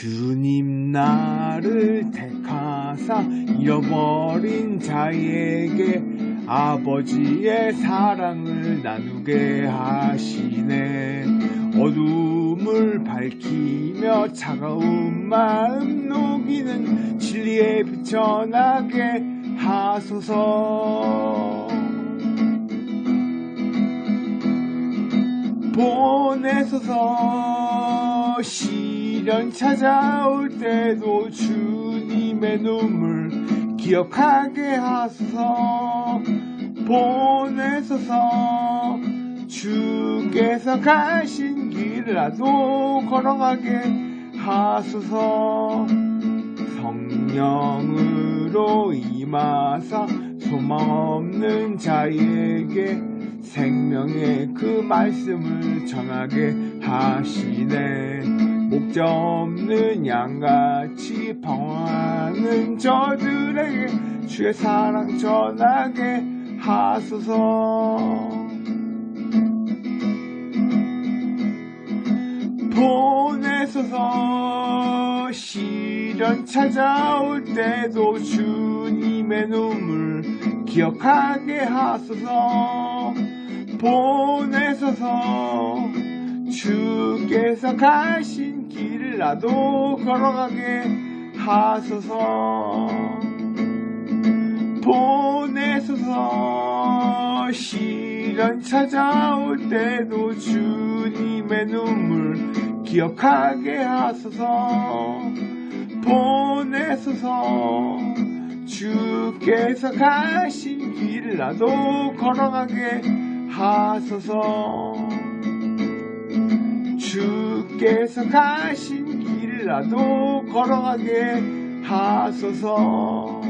주님 나를 택하사 잃어버린 자에게 아버지의 사랑을 나누게 하시네. 어둠을 밝히며 차가운 마음 녹이는 진리에 비춰나게 하소서. 보내소서. 시 련 찾아올 때도 주님의 눈물 기억하게 하소서. 보내소서. 주께서 가신 길이라도 걸어가게 하소서. 성령으로 임하사 소망 없는 자에게 생명의 그 말씀을 전하게 하시네 목자 없는 양같이 방황하는 저들에게 주의 사랑 전하게 하소서. 보내소서. 시련 찾아올 때도 주님의 눈물 기억하게 하소서. 보내소서. 주께서 가신 나도 걸어가게 하소서. 보내소서. 시련 찾아올 때도 주님의 눈물 기억하게 하소서. 보내소서. 주께서 가신 길을 나도 걸어가게 하소서. 주께서 가신 나도 걸어가게 하소서